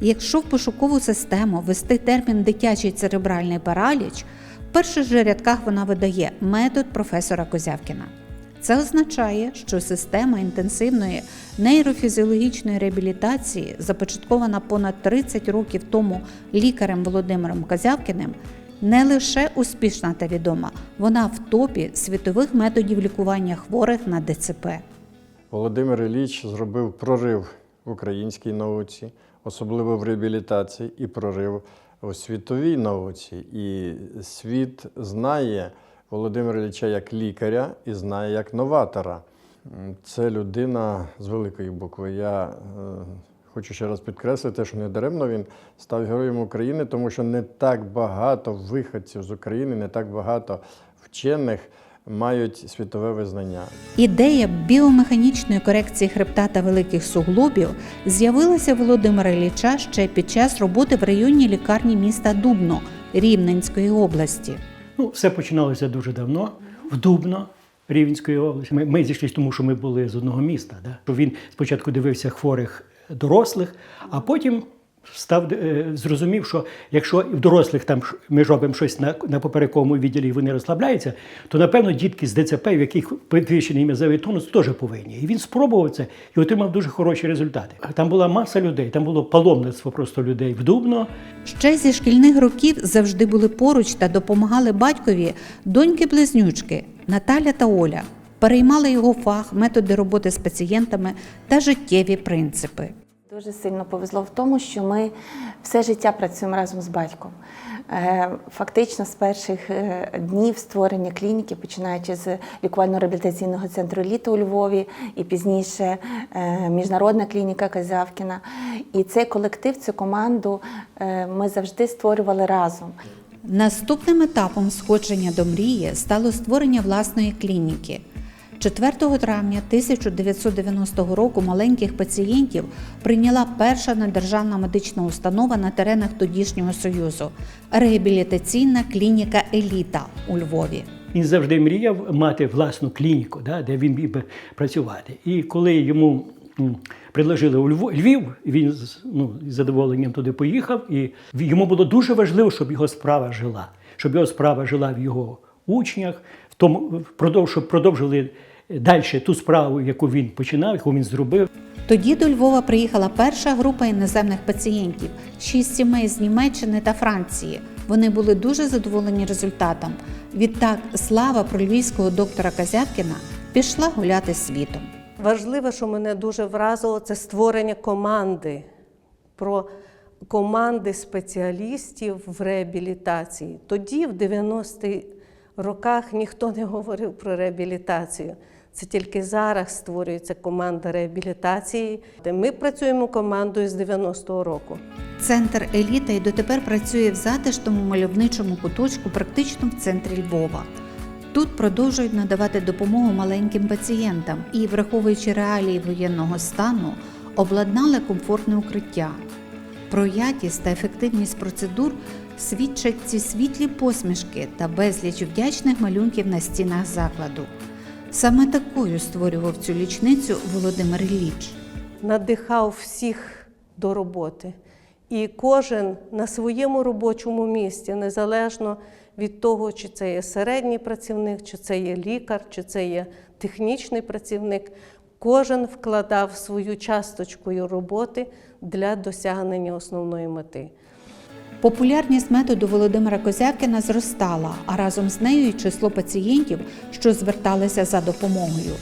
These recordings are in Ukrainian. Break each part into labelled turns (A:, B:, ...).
A: Якщо в пошукову систему ввести термін дитячий церебральний параліч, в перших же рядках вона видає метод професора Козявкіна. Це означає, що система інтенсивної нейрофізіологічної реабілітації, започаткована понад 30 років тому лікарем Володимиром Козявкіним, не лише успішна та відома, вона в топі світових методів лікування хворих на ДЦП.
B: Володимир Ілліч зробив прорив в українській науці, особливо в реабілітації, і прорив у світовій науці. І світ знає Володимира Ілліча як лікаря і знає як новатора. Це людина з великої букви. Я е, хочу ще раз підкреслити, що недаремно він став героєм України, тому що не так багато виходців з України, не так багато вчених мають світове визнання.
A: Ідея біомеханічної корекції хребта та великих суглобів з'явилася Володимира Ілліча ще під час роботи в районній лікарні міста Дубно Рівненської області.
C: Ну, все починалося дуже давно, в Дубно, Рівненської області. Ми, ми зійшлися, тому що ми були з одного міста. Да? Він спочатку дивився хворих дорослих, а потім став, е, зрозумів, що якщо в дорослих там ми робимо щось на, на поперековому відділі і вони розслабляються, то напевно дітки з ДЦП, в яких підвищений м'язовий тонус, теж повинні. І він спробував це і отримав дуже хороші результати. Там була маса людей, там було паломництво просто людей в Дубно.
A: Ще зі шкільних років завжди були поруч та допомагали батькові доньки-близнючки Наталя та Оля. Переймали його фах, методи роботи з пацієнтами та життєві принципи.
D: Дуже сильно повезло в тому, що ми все життя працюємо разом з батьком. Е, Фактично з перших е, днів створення клініки, починаючи з лікувально-реабілітаційного центру літо у Львові і пізніше е, міжнародна клініка Казявкіна. І цей колектив, цю команду ми завжди створювали разом.
A: Наступним етапом сходження до мрії стало створення власної клініки. 4 травня 1990 року маленьких пацієнтів прийняла перша недержавна медична установа на теренах тодішнього союзу реабілітаційна клініка Еліта у Львові.
C: Він завжди мріяв мати власну клініку, да, де він міг би працювати. І коли йому предложили у Львів, він з ну, з задоволенням туди поїхав. І йому було дуже важливо, щоб його справа жила, щоб його справа жила в його учнях, в тому, щоб продовжили далі ту справу, яку він починав, яку він зробив.
A: Тоді до Львова приїхала перша група іноземних пацієнтів, шість сімей з Німеччини та Франції. Вони були дуже задоволені результатом. Відтак, слава про львівського доктора Казявкіна пішла гуляти світом.
E: Важливе, що мене дуже вразило, це створення команди про команди спеціалістів в реабілітації. Тоді, в 90-ті роках, ніхто не говорив про реабілітацію. Це тільки зараз створюється команда реабілітації. Ми працюємо командою з 90-го року.
A: Центр еліта й дотепер працює в затишному мальовничому куточку, практично в центрі Львова. Тут продовжують надавати допомогу маленьким пацієнтам і, враховуючи реалії воєнного стану, обладнали комфортне укриття. Про якість та ефективність процедур свідчать ці світлі посмішки та безліч вдячних малюнків на стінах закладу. Саме такою створював цю лічницю Володимир Ілліч.
E: надихав всіх до роботи. І кожен на своєму робочому місці, незалежно від того, чи це є середній працівник, чи це є лікар, чи це є технічний працівник, кожен вкладав свою часточкою роботи для досягнення основної мети.
A: Популярність методу Володимира Козявкіна зростала, а разом з нею й число пацієнтів, що зверталися за допомогою.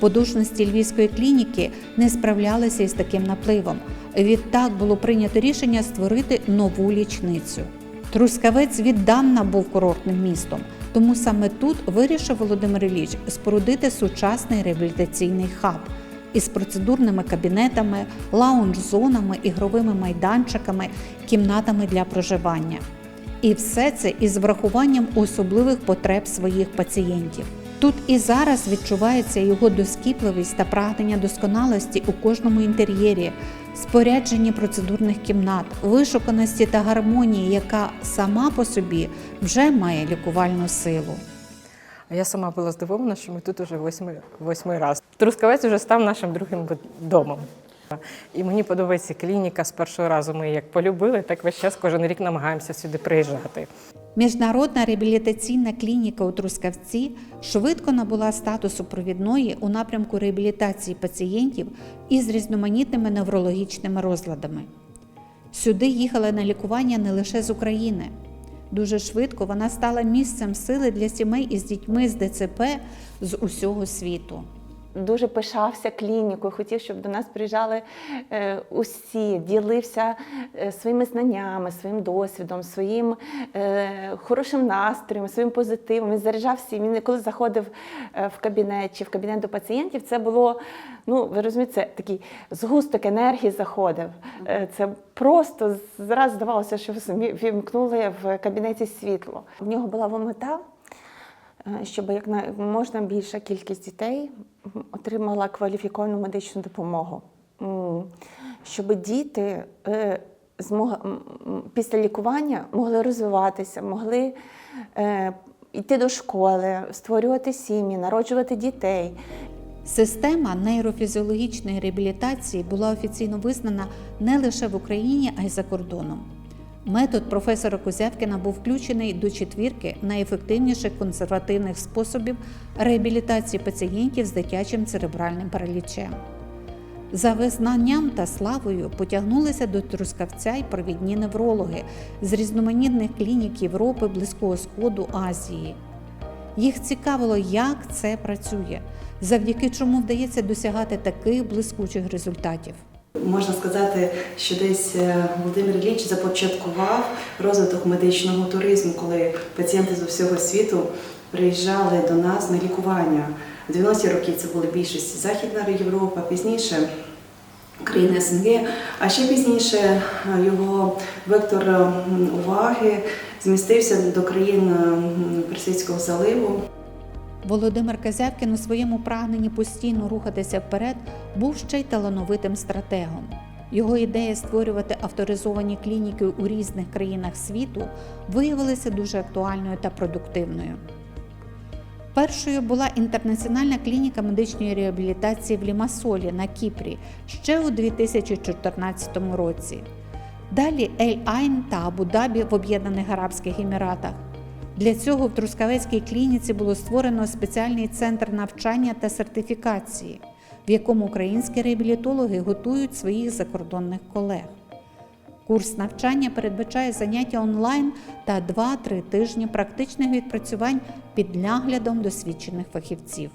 A: Подушності львівської клініки не справлялися із таким напливом. Відтак було прийнято рішення створити нову лічницю. Трускавець віддавна був курортним містом, тому саме тут вирішив Володимир Ілліч спорудити сучасний реабілітаційний хаб із процедурними кабінетами, лаунж-зонами, ігровими майданчиками, кімнатами для проживання. І все це із врахуванням особливих потреб своїх пацієнтів. Тут і зараз відчувається його доскіпливість та прагнення досконалості у кожному інтер'єрі, спорядженні процедурних кімнат, вишуканості та гармонії, яка сама по собі вже має лікувальну силу.
F: А я сама була здивована, що ми тут уже восьмий, восьмий раз. Трускавець вже став нашим другим домом. І мені подобається клініка. З першого разу ми як полюбили, так весь час кожен рік намагаємося сюди приїжджати.
A: Міжнародна реабілітаційна клініка у Трускавці швидко набула статусу провідної у напрямку реабілітації пацієнтів із різноманітними неврологічними розладами. Сюди їхали на лікування не лише з України. Дуже швидко вона стала місцем сили для сімей із дітьми з ДЦП з усього світу.
D: Дуже пишався клінікою, хотів, щоб до нас приїжджали е, усі, ділився е, своїми знаннями, своїм досвідом, своїм е, хорошим настроєм, своїм позитивом. Він заряджав всі. Він коли заходив в кабінет чи в кабінет до пацієнтів, це було, ну ви розумієте, це такий згусток енергії заходив. Це просто зараз здавалося, що вімкнули в кабінеті світло. В нього була мета щоб як на- можна більша кількість дітей отримала кваліфіковану медичну допомогу. Щоб діти е, після лікування могли розвиватися, могли е, йти до школи, створювати сім'ї, народжувати дітей.
A: Система нейрофізіологічної реабілітації була офіційно визнана не лише в Україні, а й за кордоном. Метод професора Козявкіна був включений до четвірки найефективніших консервативних способів реабілітації пацієнтів з дитячим церебральним паралічем. За визнанням та славою потягнулися до Трускавця й провідні неврологи з різноманітних клінік Європи, Близького Сходу, Азії. Їх цікавило, як це працює, завдяки чому вдається досягати таких блискучих результатів.
G: Можна сказати, що десь е, Володимир Ілліч започаткував розвиток медичного туризму, коли пацієнти з усього світу приїжджали до нас на лікування. В 90-ті роки це були більшість Західна Європа, пізніше країни СНГ, а ще пізніше е, його вектор уваги змістився до країн Персидського заливу.
A: Володимир Казявкін у своєму прагненні постійно рухатися вперед був ще й талановитим стратегом. Його ідея створювати авторизовані клініки у різних країнах світу виявилася дуже актуальною та продуктивною. Першою була інтернаціональна клініка медичної реабілітації в Лімасолі на Кіпрі ще у 2014 році. Далі Ель-Айн та Абу-Дабі в Об'єднаних Арабських Еміратах. Для цього в Трускавецькій клініці було створено спеціальний центр навчання та сертифікації, в якому українські реабілітологи готують своїх закордонних колег. Курс навчання передбачає заняття онлайн та 2-3 тижні практичних відпрацювань під наглядом досвідчених фахівців.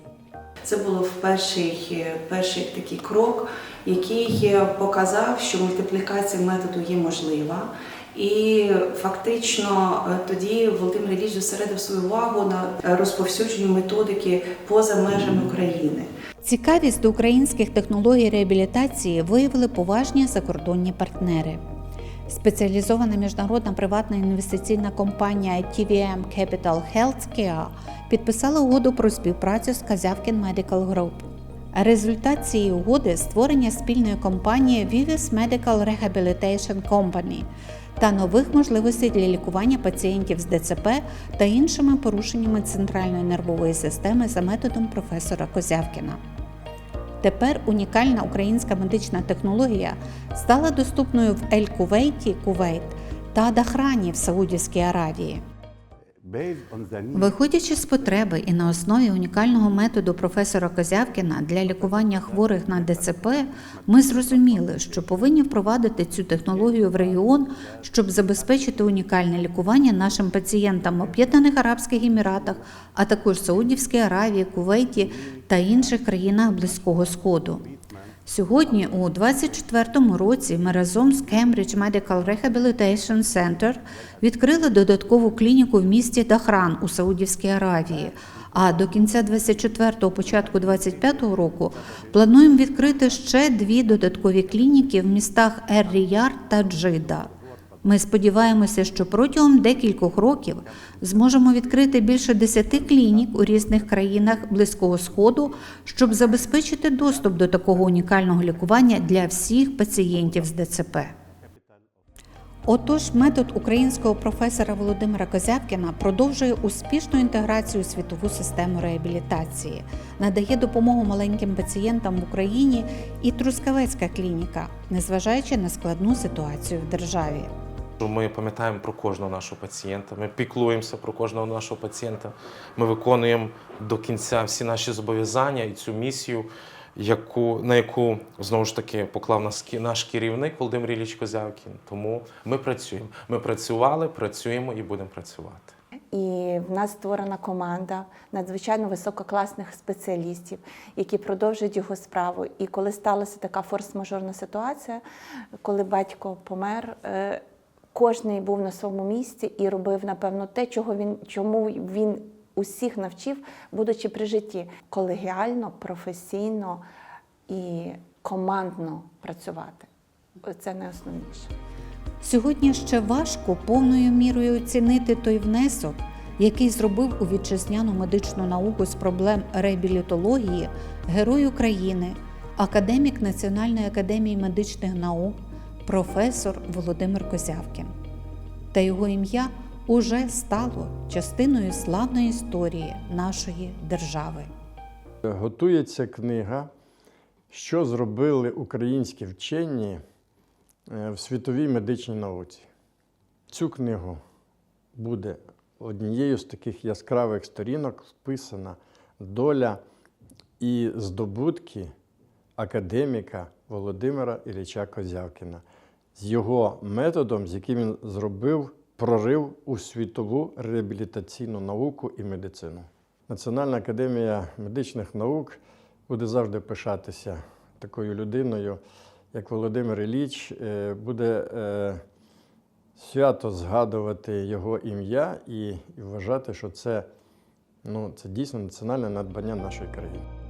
G: Це було перший, перший такий крок, який показав, що мультиплікація методу є можлива. І фактично е, тоді Володимир Ілліч зосередив свою увагу на розповсюдженню методики поза межами України.
A: Цікавість до українських технологій реабілітації виявили поважні закордонні партнери. Спеціалізована міжнародна приватна інвестиційна компанія TVM Capital Healthcare підписала угоду про співпрацю з Казявкін Medical Group. Результат цієї угоди створення спільної компанії Vivis Medical Rehabilitation Company та нових можливостей для лікування пацієнтів з ДЦП та іншими порушеннями центральної нервової системи за методом професора Козявкіна. Тепер унікальна українська медична технологія стала доступною в Ель-Кувейті, Кувейт та Дахрані в Саудівській Аравії. Виходячи з потреби і на основі унікального методу професора Козявкіна для лікування хворих на ДЦП, ми зрозуміли, що повинні впровадити цю технологію в регіон, щоб забезпечити унікальне лікування нашим пацієнтам в Об'єднаних Арабських Еміратах, а також Саудівській Аравії, Кувейті та інших країнах Близького Сходу. Сьогодні, у 2024 році, ми разом з Cambridge Medical Rehabilitation Center відкрили додаткову клініку в місті Дахран у Саудівській Аравії. А до кінця 24-го, початку 25-го року плануємо відкрити ще дві додаткові клініки в містах Ер-Ріяр та Джида. Ми сподіваємося, що протягом декількох років зможемо відкрити більше 10 клінік у різних країнах Близького Сходу, щоб забезпечити доступ до такого унікального лікування для всіх пацієнтів з ДЦП. Отож, метод українського професора Володимира Козявкіна продовжує успішну інтеграцію у світову систему реабілітації, надає допомогу маленьким пацієнтам в Україні і Трускавецька клініка, незважаючи на складну ситуацію в державі.
H: Ми пам'ятаємо про кожного нашого пацієнта, ми піклуємося про кожного нашого пацієнта. Ми виконуємо до кінця всі наші зобов'язання і цю місію, яку, на яку знову ж таки поклав нас наш керівник Володимир Ілліч Козявкін. Тому ми працюємо. Ми працювали, працюємо і будемо працювати.
D: І в нас створена команда надзвичайно висококласних спеціалістів, які продовжують його справу. І коли сталася така форс-мажорна ситуація, коли батько помер, е, кожний був на своєму місці і робив, напевно, те, чого він, чому він усіх навчив, будучи при житті, колегіально, професійно і командно працювати. Це найосновніше.
A: Сьогодні ще важко повною мірою оцінити той внесок, який зробив у вітчизняну медичну науку з проблем реабілітології Герой України, академік Національної академії медичних наук, професор Володимир Козявкін. Та його ім'я уже стало частиною славної історії нашої держави.
B: Готується книга, що зробили українські вчені е, в світовій медичній науці. Цю книгу буде однією з таких яскравих сторінок вписана доля і здобутки академіка Володимира Ілліча Козявкіна з його методом, з яким він зробив прорив у світову реабілітаційну науку і медицину. Національна академія медичних наук буде завжди пишатися такою людиною, як Володимир Ілліч, е, буде е, свято згадувати його ім'я і, вважати, що це, ну, це дійсно національне надбання нашої країни.